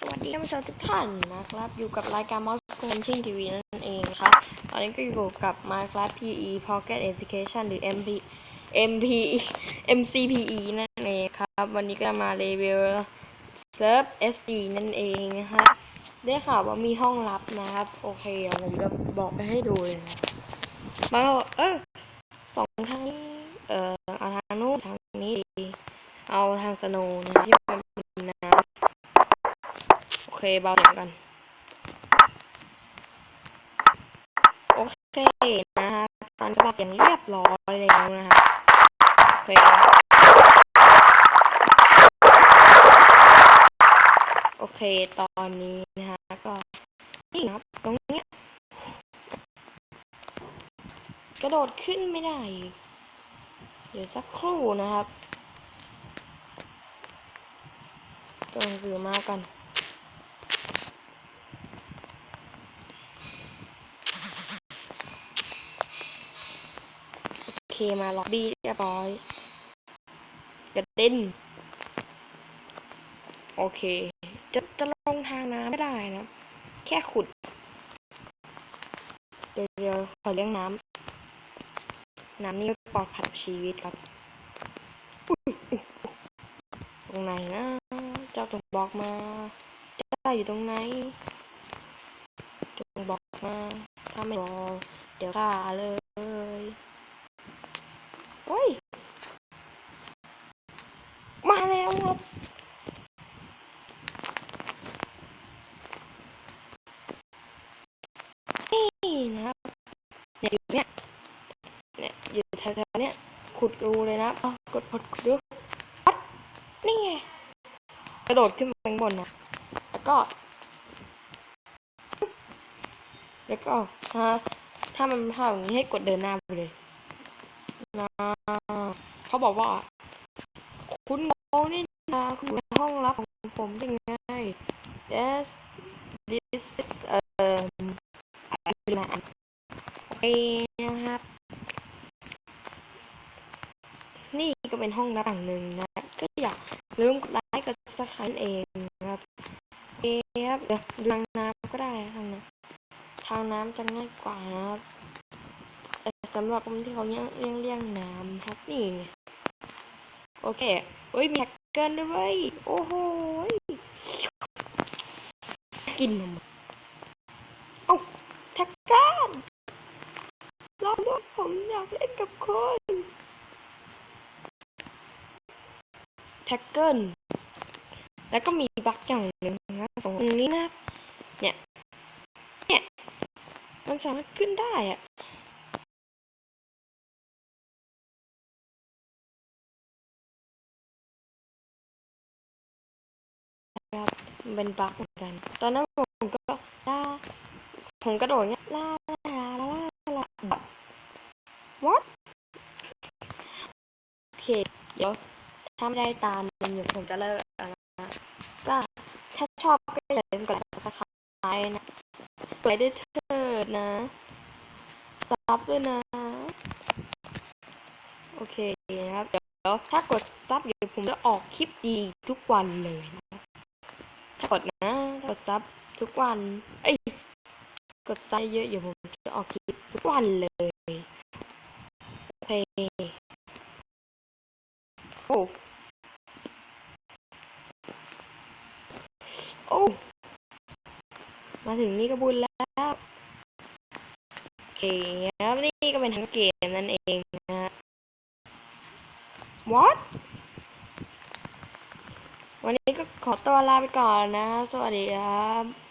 สวัสดีท่านผู้ชมทุกท่านนะครับ อยู่กับรายการ Mouse Convention TV นั่นเองครับ ตอนนี้ก็อยู่กับ Minecraft PE Pocket Education หรือ MP MP MCPE นั่นเองครับ วันนี้ก็จะมารีวิว Serve SD นั่นเองนะครับได้ข่าวว่ามีห้องลับนะครับ โอเคเดี๋ยวผมจะบอกไปให้ดูเลยนะมาเออสองทางนี้ เอ่อเอาทางนู้นทางนี้ดีเอาทางสโนนะที่มันเป็น เคเบาเสียงกันโอเคนะครับตอนนี้เบาเสียงเรียบร้อยแล้วนะครับโอเคโอเคตอนนี้นะฮะก็นี่ครับตรงเนี้ยกระโดดขึ้นไม่ได้ เดี๋ยวสักครู่นะครับตัวหนังสือมากัน เคมาล็อบบี้เรียบร้อยกระเด็นโอเค จะจะลงทางน้ำไม่ได้นะ แค่ขุด เดี๋ยวเดี๋ยวขอเลี้ยงน้ำ น้ำนี่ปลอดภัยชีวิตครับตรงไหนนะ เจ้าจงบอกมา เจ้าอยู่ตรงไหน จงบอกมา ถ้าไม่บอก เดี๋ยวฆ่าเลย ฮ้ย มาแล้วครับนี่นะครับเนี่ยอยู่เนี่ยเนี่ยอยู่แถวๆเนี่ยขุดรูเลยนะอะกดกดกดดูปัดนี่ไงกระโดดขึ้นมาข้างบนนะแล้วก็ แล้วก็ถ้าถ้ามันภาพอย่างนี้ให้กดเดินหน้าไปเลย นะเขาบอกว่า คุณโมนี่นะคุณอยู่ในห้องลับของผมได้ไง yes this is um อะไรนะโอเคนะครับ นี่ก็เป็นห้องลับอย่างหนึ่งนะ ก็อยากลืมกดไลค์กดซับสไครต์เองนะครับโอเคครับเดี๋ยวดูทางน้ำก็ได้ทางน้ำทางน้ำจะง่ายกว่านะครับ แต่สำหรับคนที่เขาเลี่ยงเลี่ยงเลี่ยงน้ำครับนี่โอเคเฮ้ยมีแฮกเกิลด้วยเวโอ้โหกินนมเอาแท็กเกิลรอบด้วยผมอยากเล่นกับคุณแท็กเกิลแล้วก็มีบั๊กอย่างหนึ่งนะสองตรงนี้นะเนี่ย เนี่ย มันสามารถขึ้นได้อะ เป็นบั๊กเหมือนกัน ตอนนั้นผมก็ล่าผมกระโดดเนี่ยล่าล่าล่าล่าบั๊ก what โอเค เดี๋ยวถ้าไม่ได้ตามมันเดี๋ยวผมจะเลิกนะก็ถ้าชอบก็อย่าลืมกดไลค์กดซับสไครต์นะกดไลค์ด้วยเถิดนะซับด้วยนะ โอเคนะครับ เดี๋ยวถ้ากดซับเดี๋ยวผมจะออกคลิปดีทุกวันเลยนะ ดนะ กดซับทุกวัน เอ้ย กดไซเยอะอยู่ผมจะออกคลิปทุกวันเลย โอเค โอ้โอ้มาถึงนี่ก็บุญแล้วโอเคครับนี่ก็เป็นทั้งเกมนั่นเองนะ What วันนี้ก็ขอตัวลาไปก่อนนะ สวัสดีครับ